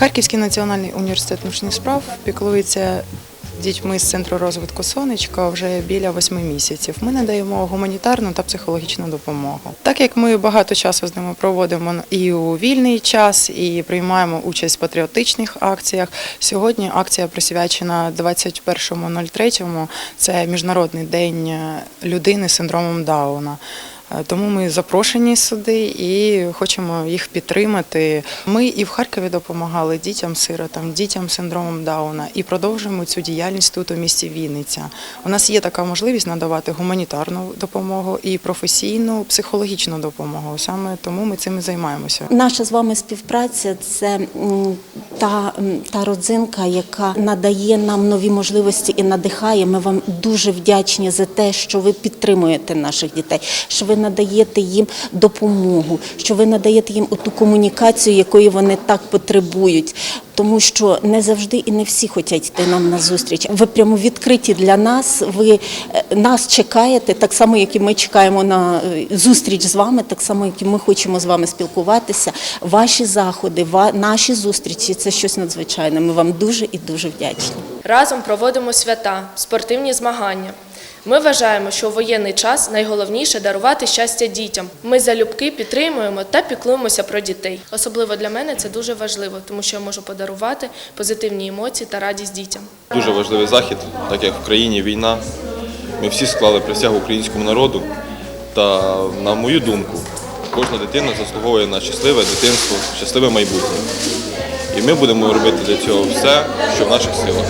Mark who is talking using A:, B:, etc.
A: Харківський національний університет внутрішніх справ піклується дітьми з центру розвитку сонечка вже біля восьми місяців. Ми надаємо гуманітарну та психологічну допомогу. Так як ми багато часу з ними проводимо і у вільний час, і приймаємо участь в патріотичних акціях. Сьогодні акція присвячена 21.03. Це міжнародний день людини з синдромом Дауна. Е, Тому ми запрошені сюди і хочемо їх підтримати. Ми і в Харкові допомагали дітям-сиротам, дітям з синдромом Дауна і продовжуємо цю діяльність тут у місті Вінниця. У нас є така можливість надавати гуманітарну допомогу і професійну психологічну допомогу. Саме тому ми цим і займаємося.
B: Наша з вами співпраця це та, та родзинка, яка надає нам нові можливості і надихає. Ми вам дуже вдячні за те, що ви підтримуєте наших дітей, що ви надаєте їм допомогу, що ви надаєте їм ту комунікацію, якої вони так потребують. Тому що не завжди і не всі хочуть йти нам на зустріч. Ви прямо відкриті для нас. Ви е, нас чекаєте, так само, як і ми чекаємо на е, зустріч з вами, так само, як і ми хочемо з вами спілкуватися. Ваші заходи, наші зустрічі це щось надзвичайне. Ми вам дуже і дуже вдячні.
C: Разом проводимо свята, спортивні змагання. Ми вважаємо, що у воєнний час найголовніше дарувати щастя дітям. Ми залюбки підтримуємо та піклуємося про дітей. Особливо для мене це дуже важливо, тому що я можу подарувати позитивні емоції та радість дітям.
D: Дуже важливий захід, так як в країні війна. Ми всі склали присягу українському народу. Та, на мою думку, кожна дитина заслуговує на щасливе дитинство, щасливе майбутнє. І ми будемо робити для цього все, що в наших силах.